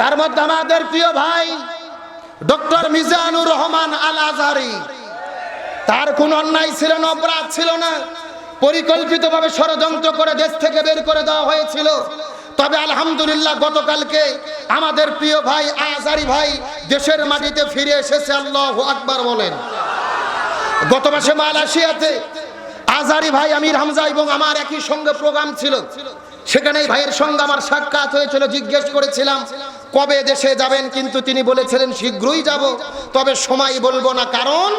তার মধ্যে আমাদের প্রিয় ভাই ডক্টর মিজানুর রহমান আল আজহারি তার কোন অন্যায় ছিল না, অপরাধ ছিল না। পরিকল্পিতভাবে ষড়যন্ত্র করে দেশ থেকে বের করে দেওয়া হয়েছিল। তবে আলহামদুলিল্লাহ গতকালকে আমাদের প্রিয় ভাই আজারি ভাই দেশের মাটিতে ফিরে এসেছে, আল্লাহ আকবার বলেন। গত মাসে মালয়েশিয়াতে আজারি ভাই আমির হামজা এবং আমার একই সঙ্গে প্রোগ্রাম ছিল। সেখানে ভাইয়ের সঙ্গে আমার সাক্ষাৎ হয়েছিল, জিজ্ঞেস করেছিলাম কবে দেশে যাবেন? কিন্তু তিনি বলেছিলেন, শীঘ্রই যাব। তবে সময় বলব না। কারণ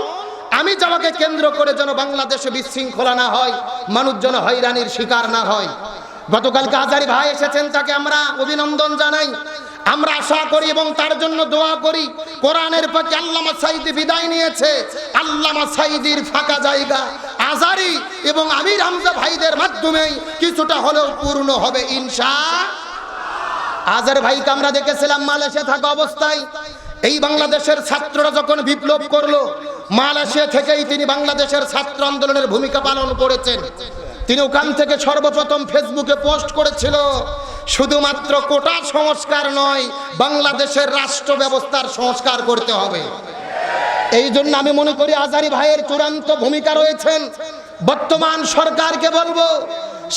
আমি যাওয়াকে কেন্দ্র করে যেন বাংলাদেশে বিশৃঙ্খলা না হয় মানুষ যেন হয়রানির শিকার না হয়। গতকালকে আজারি ভাই এসেছেন তাকে আমরা অভিনন্দন জানাই। আমরা আশা করি এবং তার জন্য দোয়া করি। কোরআনের পাকে আল্লামা সাইদি বিদায় নিয়েছে। আল্লামা সাইদির ফাঁকা জায়গা, আজারি এবং আমির হামজা ভাইদের মাধ্যমেই কিছুটা হলেও পূর্ণ হবে ইনশা আজার ভাইকে আমরা দেখেছিলাম মালয়েশিয়া থাকা অবস্থায়। এই বাংলাদেশের ছাত্ররা যখন বিপ্লব করল, মালয়েশিয়া থেকেই তিনি বাংলাদেশের ছাত্র আন্দোলনের ভূমিকা পালন করেছেন। তিনি ওখান থেকে সর্বপ্রথম ফেসবুকে পোস্ট করেছিল, শুধুমাত্র কোটা সংস্কার নয়, বাংলাদেশের রাষ্ট্র ব্যবস্থার সংস্কার করতে হবে। এই জন্য আমি মনে করি আজারি ভাইয়ের চূড়ান্ত ভূমিকা রয়েছেন। বর্তমান সরকারকে বলব,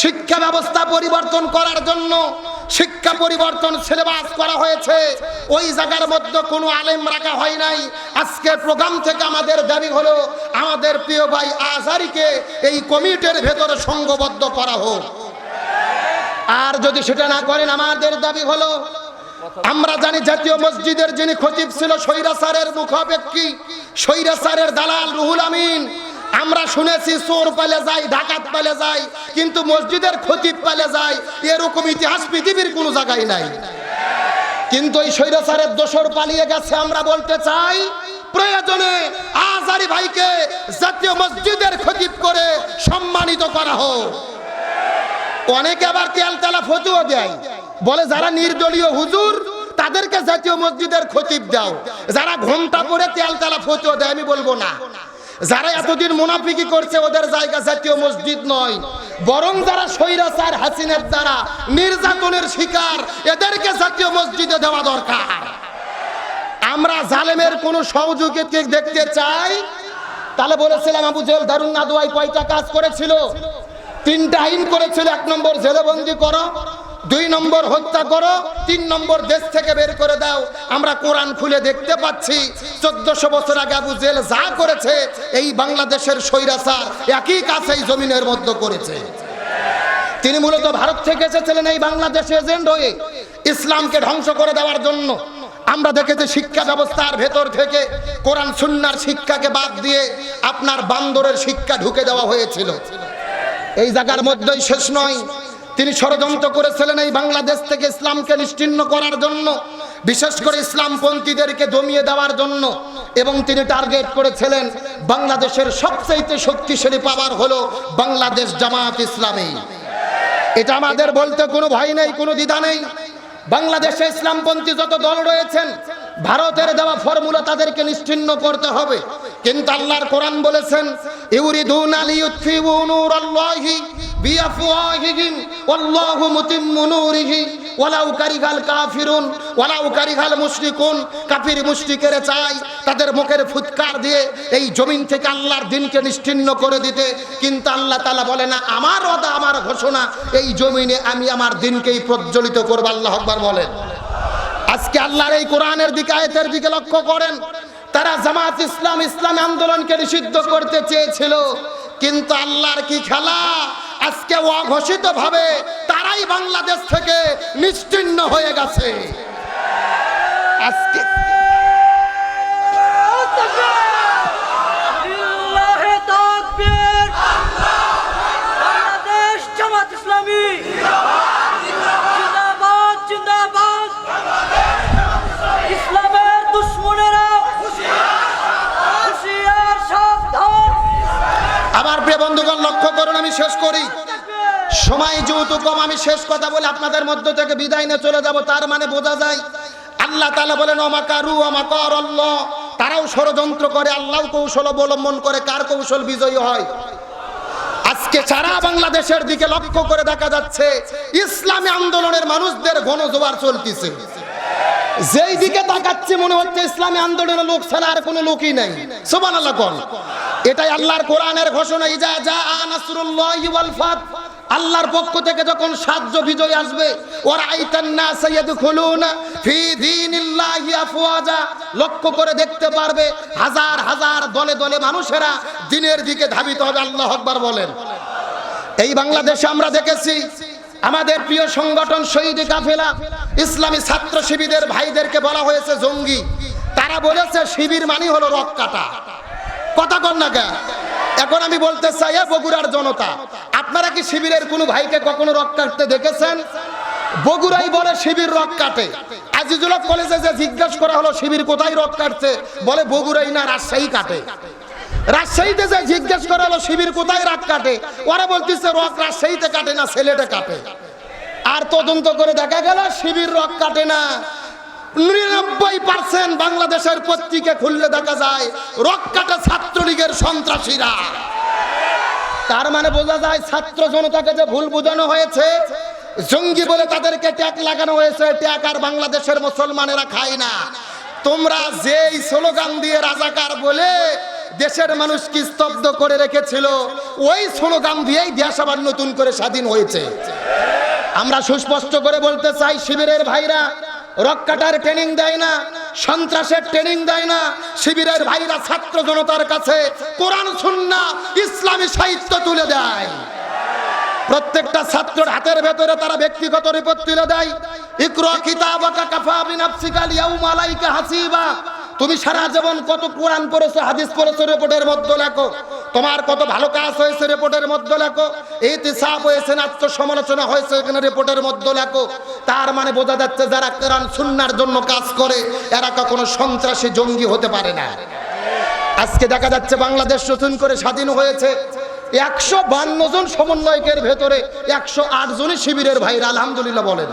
শিক্ষা ব্যবস্থা পরিবর্তন করার জন্য শিক্ষা পরিবর্তন সিলেবাস করা হয়েছে। ওই জায়গার মধ্যে কোনো আলেম রাখা হয় নাই। আজকে প্রোগ্রাম থেকে আমাদের দাবি হলো, আমাদের প্রিয় ভাই আজারিকে এই কমিটির ভেতরে সংঘবদ্ধ করা হোক। আর যদি সেটা না করেন, আমাদের দাবি হলো, আমরা জানি জাতীয় মসজিদের যিনি খতিব ছিল স্বৈরাচারের মুখাপেক্ষী স্বৈরাচারের দালাল রুহুল আমিন আমরা শুনেছি চোর পালে যায়, ডাকাত পালে যায়, কিন্তু মসজিদের খতিব পালে যায়, এরকম ইতিহাস পৃথিবীর কোনো জায়গায় নাই। কিন্তু এই স্বৈরাচারের দোসর পালিয়ে গেছে, আমরা বলতে চাই, প্রয়োজনে আজারি ভাইকে জাতীয় মসজিদের খতিব করে সম্মানিত করা হোক। অনেকে আবার তেল তেলা ফতুও দেয়। বলে যারা নির্দলীয় হুজুর, তাদেরকে জাতীয় মসজিদের খতিব দাও। যারা ঘণ্টা পরে তেল তেলা ফতুও দেয়, আমি বলব না। যারা এতদিন মুনাফিকি করছে, ওদের জায়গা জাতীয় মসজিদ নয়। বরং যারা স্বৈরাচার, হাসিনের দ্বারা নির্যাতনের শিকার, এদেরকে জাতীয় মসজিদে দেওয়া দরকার। আমরা জালেমের কোন সহযোগীকে দেখতে চাই? তাহলে বলেছিলাম, আবু জেল দারুণ নাদুয়াই কয়টা কাজ করেছিল? তিনটা আইন করেছিল, এক নম্বর জেলেবন্দি করো। দুই নম্বর হত্যা করো, তিন নম্বর দেশ থেকে বের করে দাও। আমরা কোরআন খুলে দেখতে পাচ্ছি, চোদ্দশো বছর আগে আবু জেল যা করেছে, এই বাংলাদেশের স্বৈরাচার একই কাজ এই জমিনের মধ্যে করেছে। তিনি মূলত ভারত থেকে এসেছিলেন এই বাংলাদেশে এজেন্ট হয়ে, ইসলামকে ধ্বংস করে দেওয়ার জন্য। আমরা দেখেছি শিক্ষা ব্যবস্থার ভেতর থেকে কোরআন সুন্নার শিক্ষাকে বাদ দিয়ে আপনার বান্দরের শিক্ষা ঢুকে দেওয়া হয়েছিল। এই জায়গার মধ্যেই শেষ নয় তিনি ষড়যন্ত্র করেছিলেন এই বাংলাদেশ থেকে ইসলামকে নিশ্চিহ্ন করার জন্য, বিশেষ করে ইসলামপন্থীদেরকে দমিয়ে দেওয়ার জন্য। এবং তিনি টার্গেট করেছিলেন, বাংলাদেশের সবচাইতে শক্তিশালী পাওয়ার হলো বাংলাদেশ জামাত ইসলামী। এটা আমাদের বলতে কোনো ভয় নেই, কোনো দ্বিধা নেই। বাংলাদেশে ইসলামপন্থী যত দল রয়েছেন, ভারতের দেওয়া ফর্মুলা তাদেরকে নিশ্চিহ্ন করতে হবে। কিন্তু আল্লাহর কোরআন বলেছেন, ইউরিদুন আলি ইউতফিউ নূরাল্লাহি বিআফওয়াহিহিম ওয়াল্লাহু মুতিম্মু নূরিহি ওয়ালাউ কারিহাল কাফিরুন ওয়ালাউ কারিহাল মুশরিকুন। কাফির মুশরিকের চাই তাদের মুখের ফুৎকার দিয়ে এই জমিন থেকে আল্লাহর দিনকে নিশ্চিহ্ন করে দিতে। কিন্তু আল্লাহ তাআলা বলে, না, আমার ওদা আমার ঘোষণা, এই জমিনে আমি আমার দিনকেই প্রজ্বলিত করব। আল্লাহ আকবার বলেন। আজকে আল্লাহর এই কোরআনের দিকে, আয়াতের দিকে লক্ষ্য করেন তারা জামাত ইসলাম ইসলাম আন্দোলনকে নিষিদ্ধ করতে চেয়েছিল। কিন্তু আল্লাহর কি খেলা? আজকে অঘোষিত ভাবে তারাই বাংলাদেশ থেকে নিশ্চিন্ন হয়ে গেছে। আজকে শেষ করি। সময় যেহেতু কম, আমি শেষ কথা বলে আপনাদের মধ্য থেকে বিদায় নিয়ে চলে যাব। তার মানে বোঝা যায়, আল্লাহ তালা বলেন, অমাকারু অমাকর আল্লাহ তারাও ষড়যন্ত্র করে আল্লাহ কৌশল অবলম্বন করে, কার কৌশল বিজয়ী হয়? আজকে সারা বাংলাদেশের দিকে লক্ষ্য করে দেখা যাচ্ছে, ইসলামী আন্দোলনের মানুষদের গণজোয়ার চলতেছে। যেই দিকে তাকাচ্ছে, মনে হচ্ছে ইসলামী আন্দোলনের লোক ছাড়া আর কোনো লোকই নাই। সুবান আল্লাহ এটাই আল্লাহর কোরআনের ঘোষণা, ইজা যা নাসরুল্লাহি ওয়াল ফাত। আল্লাহর পক্ষ থেকে যখন সাহায্য, বিজয় আসবে ওরা আইতান নাস ইয়াদখুলুনা ফি দীনিল্লাহি আফওয়াজা। লক্ষ্য করে দেখতে পারবে, হাজার হাজার দলে দলে মানুষেরা দিনের দিকে ধাবিত হবে। আল্লাহ আকবার বলেন। এই বাংলাদেশে আমরা দেখেছি, আমাদের প্রিয় সংগঠন শহীদ কাফেলা, ইসলামী ছাত্র শিবিরের ভাইদেরকে বলা হয়েছে জঙ্গি। তারা বলেছে, শিবির মানি হলো রক কাটা কথা কন না কে এখন আমি বলতে চাই বগুড়ার জনতা, আপনারা কি শিবিরের কোনো ভাইকে কখনো রক কাটতে দেখেছেন? বগুড়াই বলে শিবির রক কাটে আজিজুল কলেজে যে জিজ্ঞাসা করা হলো, শিবির কোথায় রক কাটছে বলে বগুড়াই না, রাজশাহী কাটে। রাজশাহীতে যে জিজ্ঞেস করা হলো, শিবির কোথায় রাত কাটে ওরা বলতেছে, রক রাজশাহীতে কাটে না ছেলেটা কাটে। আর তদন্ত করে দেখা গেল, শিবির রক কাটে না। নিরানব্বই পার্সেন্ট বাংলাদেশের পত্রিকা খুললে দেখা যায় রক কাটা ছাত্রলীগের সন্ত্রাসীরা। তার মানে বোঝা যায় ছাত্র জনতাকে যে ভুল বোঝানো হয়েছে, জঙ্গি বলে তাদেরকে ট্যাগ লাগানো হয়েছে, ট্যাগ আর বাংলাদেশের মুসলমানেরা খায় না। তোমরা যেই স্লোগান দিয়ে রাজাকার বলে দেশের মানুষকে স্তব্ধ করে রেখেছিল, ওই স্লোগান দিয়েই দেশ আবার নতুন করে স্বাধীন হয়েছে। আমরা সুস্পষ্ট করে বলতে চাই, শিবিরের ভাইরা রক্কাটার ট্রেনিং দেয় না, সন্ত্রাসের ট্রেনিং দেয় না, শিবিরের ভাইরা ছাত্র জনতার কাছে কোরআন, সুন্না, ইসলামী সাহিত্য তুলে দেয়। প্রত্যেকটা ছাত্রের হাতের ভেতরে তারা ব্যক্তিগত রিপোর্ট তুলে দেয়। ইকরা কিতাবাকা কাফা বিনাফসিকা লিয়াউমা আলাইকা হাসিবা। তুমি সারা জীবন কত কোরআন পড়েছো, হাদিস পড়েছো, রিপোর্টের মধ্যে লেখো। তোমার কত ভালো কাজ হয়েছে রিপোর্টের মধ্যে লেখো। ইতিসাব হয়েছে নাট্য সমালোচনা হয়েছে এখানে রিপোর্টের মধ্যে লেখো। তার মানে বোঝা যাচ্ছে যারা কোরআন সুন্নার জন্য কাজ করে, এরা কখনো সন্ত্রাসী জঙ্গি হতে পারে না। আজকে দেখা যাচ্ছে বাংলাদেশ নতুন করে স্বাধীন হয়েছে। একশো বান্ন জন সমন্বয়কের ভেতরে একশো আট জনই শিবিরের ভাইরা, আলহামদুলিল্লাহ বলেন।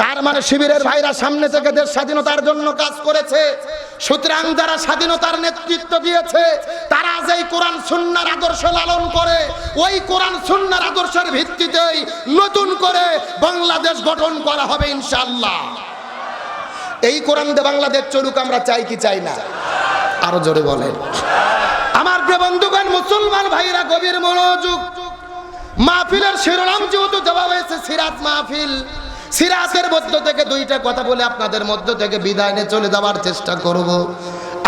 তার মানে শিবিরের ভাইরা সামনে থেকে দেশ স্বাধীনতার জন্য কাজ করেছে। সুতরাং যারা স্বাধীনতার নেতৃত্ব দিয়েছে কোরআন সুন্নার আদর্শ লালন করে, ওই কোরআন সুন্নার আদর্শের ভিত্তিতেই নতুন করে বাংলাদেশ গঠন করা হবে ইনশাল্লাহ এই কোরআন দিয়ে বাংলাদেশ চলুক, আমরা চাই কি চাই না? আরও জোরে বলেন। আমার বন্ধুগণ, মুসলমান ভাইরা, গভীর মনোযোগ। মাহফিলের শিরোনাম যেহেতু দেওয়া হয়েছে, সিরাত মাহফিল। সিরাতের মধ্য থেকে দুইটা কথা বলে আপনাদের মধ্য থেকে বিদায় নিয়ে চলে যাওয়ার চেষ্টা করব।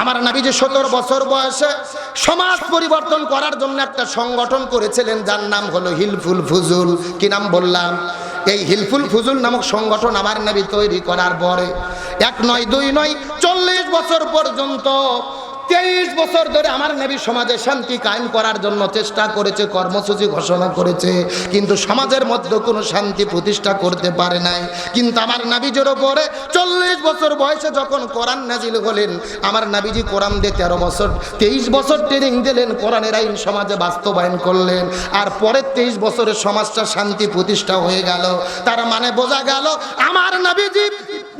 আমার নাবি যে সত্তর বছর বয়সে সমাজ পরিবর্তন করার জন্য একটা সংগঠন করেছিলেন, যার নাম হলো হিলফুল ফুজুল। কি নাম বললাম? এই হিলফুল ফুজুল নামক সংগঠন আমার নাবি তৈরি করার পরে, এক নয়, দুই নয়, চল্লিশ বছর পর্যন্ত তেইশ বছর ধরে আমার নবী সমাজে শান্তি কায়েম করার জন্য চেষ্টা করেছে, কর্মসূচি ঘোষণা করেছে, কিন্তু সমাজের মধ্যে কোনো শান্তি প্রতিষ্ঠা করতে পারে নাই। কিন্তু আমার নাবিজের ওপরে চল্লিশ বছর বয়সে যখন কোরআন নাজিল হলেন, আমার নাবিজি কোরআন দিয়ে তেরো বছর, তেইশ বছর ট্রেনিং দিলেন, কোরআনের আইন সমাজে বাস্তবায়ন করলেন, আর পরের তেইশ বছরের সমাজটা শান্তি প্রতিষ্ঠা হয়ে গেল। তার মানে বোঝা গেল, আমার নাবিজি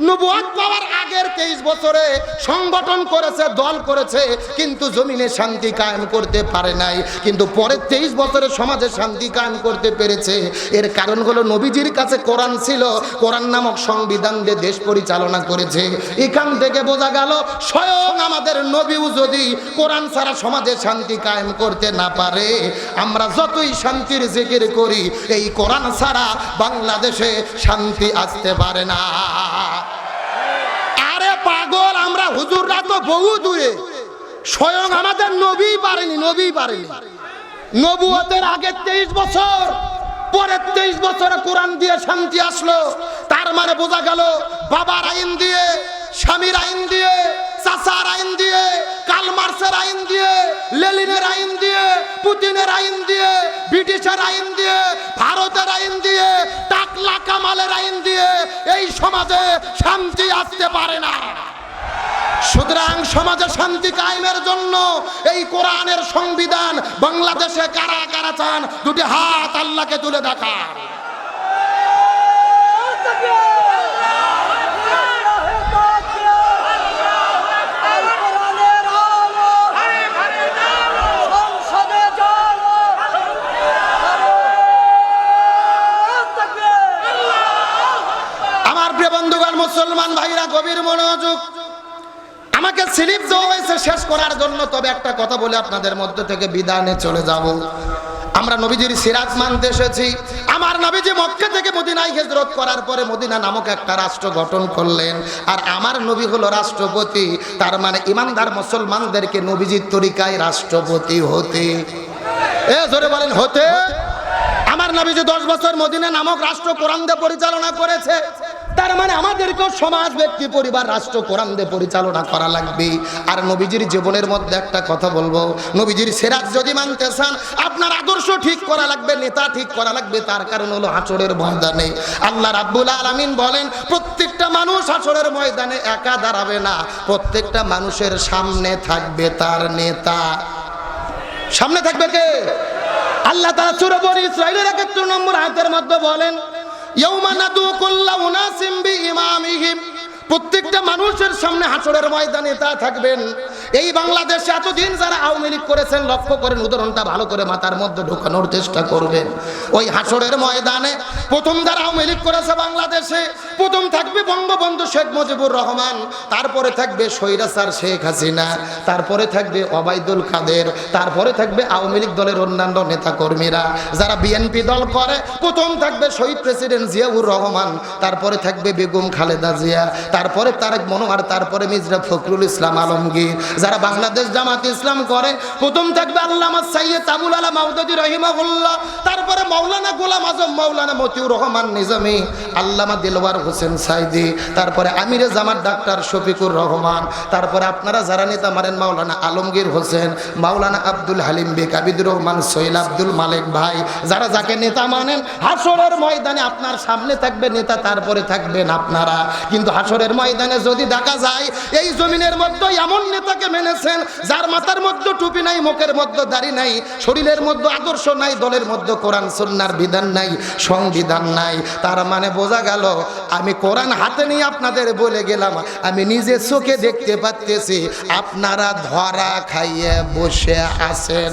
নবুয়াত পাওয়ার আগের তেইশ বছরে সংগঠন করেছে, দল করেছে, কিন্তু জমিনে শান্তি কায়েম করতে পারে নাই। কিন্তু পরের তেইশ বছরে সমাজে শান্তি কায়েম করতে পেরেছে। এর কারণ হলো নবীজির কাছে কোরআন ছিল, কোরআন নামক সংবিধান দিয়ে দেশ পরিচালনা করেছে। এখান থেকে বোঝা গেল, স্বয়ং আমাদের নবীও যদি কোরআন ছাড়া সমাজে শান্তি কায়েম করতে না পারে, আমরা যতই শান্তির জিকির করি, এই কোরআন ছাড়া বাংলাদেশে শান্তি আসতে পারে না। হুজুররা তো বহু দূরে। স্বয়ং আমাদের নবী পারেনি নবী পারেনি। নবুয়তের আগে তেইশ বছর পরের তেইশ বছরে কোরআন দিয়ে শান্তি আসলো। তার মানে বোঝা গেল, বাবার আইন দিয়ে, স্বামীর আইন দিয়ে, চাচার আইন দিয়ে, কালমার্সের আইন দিয়ে লেলিনের আইন দিয়ে, পুতিনের আইন দিয়ে, ব্রিটিশের আইন দিয়ে, ভারতের আইন দিয়ে, টাকলা কামালের আইন দিয়ে এই সমাজে শান্তি আসতে পারে না। সুতরাং সমাজে শান্তি কায়েমের জন্য এই কোরআনের সংবিধান বাংলাদেশে কারা কারা চান, দুটি হাত আল্লাহকে তুলে বন্ধুগণ, মুসলমান ভাইরা, গভীর মনোযোগ স্লিপ দেওয়া হয়েছে শেষ করার জন্য, তবে একটা কথা বলে আপনাদের মধ্যে থেকে নিয়ে চলে যাব। আমরা নবীজির সিরাজ মানতে এসেছি। আমার নবীজি মক্কা থেকে মদিনায় হিজরত করার পরে মদিনা নামক একটা রাষ্ট্র গঠন করলেন। আর আমার নবী হলো রাষ্ট্রপতি, তার মানে ইমানদার মুসলমানদেরকে নবীজির তরিকায় রাষ্ট্রপতি হতে। এ ধরে বলেন, হতে। নবীজি দশ বছর মদিনা নামক রাষ্ট্র কোরআন দিয়ে পরিচালনা করেছে, তার মানে আমাদেরকেও সমাজ, ব্যক্তি, পরিবার, রাষ্ট্র কোরআন দিয়ে পরিচালনা করা লাগবে। আর নবীজির জীবনের মধ্যে একটা কথা বলব, নবীজির সেরাজ যদি মানতে চান, আপনার আদর্শ ঠিক করা লাগবে, নেতা ঠিক করা লাগবে, তার কারণ হলো হাঁচড়ের ময়দানে। আল্লাহ রাব্বুল আলামিন বলেন, প্রত্যেকটা মানুষ হাঁচড়ের ময়দানে একা দাঁড়াবে না, প্রত্যেকটা মানুষের সামনে থাকবে তার নেতা। সামনে থাকবে কে? আল্লাহ তাআলা সূরা বনি ইসরাঈলের 71 নম্বর আয়াতের মধ্যে বলেন, ইয়াউমা নাদু কুল্লা উনাসিম বিইমামিহিম। প্রত্যেকটা মানুষের সামনে হাসরের ময়দানে তা থাকবেন। এই বাংলাদেশে এতদিন যারা আওয়ামী লীগ করেছেন, লক্ষ্য করেন উদাহরণটা ভালো করে মাথার মধ্যে ঢোকানোর চেষ্টা করবেন। ওই হাসরের ময়দানে প্রথম যারা আওয়ামী লীগ করেছে বাংলাদেশে, প্রথম থাকবে বঙ্গবন্ধু শেখ মুজিবুর রহমান, তারপরে থাকবে সৈরাসার শেখ হাসিনা, তারপরে থাকবে অবাইদুল কাদের, তারপরে থাকবে আওয়ামী লীগ দলের অন্যান্য নেতাকর্মীরা। যারা বিএনপি দল করে, প্রথম থাকবে শহীদ প্রেসিডেন্ট জিয়াউর রহমান, তারপরে থাকবে বেগম খালেদা জিয়া, তারপরে তারেক মনোয়ার, তারপরে মির্জা ফখরুল ইসলাম আলমগীর। যারা বাংলাদেশ জামাত ইসলাম করে, প্রথম থাকবে আল্লামা সাইয়েদ আবুল আলা মাউদুদি রহিমাহুল্লাহ, তারপরে মাওলানা গোলাম আজম, মাওলানা মতিউর রহমান নিজামী, আল্লামা দিলওয়ার হোসেন সাইদি, তারপরে আমিরে জামাত ডাক্তার শফিকুর রহমান, তারপরে আপনারা যারা নেতা মারেন মাওলানা আলমগীর হোসেন, মাওলানা আব্দুল হালিম বেক আবিদুর রহমান সোহেল, আব্দুল মালিক ভাই, যারা যাকে নেতা মানেন হাসরের ময়দানে আপনার সামনে থাকবে নেতা, তারপরে থাকবেন আপনারা। কিন্তু হাসরের ময়দানে যদি দেখা যায়, এই জমিনের মধ্যে এমন নেতাকে মেনেছেন, যার মাথার মধ্যে টুপি নাই, মুখের মধ্যে দাড়ি নাই, শরীরের মধ্যে আদর্শ নাই, দলের মধ্যে কোরআন সন্ন্যার বিধান নাই, সংবিধান নাই। তার মানে বোঝা গেল, আমি কোরআন হাতে নিয়ে আপনাদের বলে গেলাম, আমি নিজে চোখে দেখতে পাচ্তেছি আপনারা ধরা খাইয়ে বসে আছেন।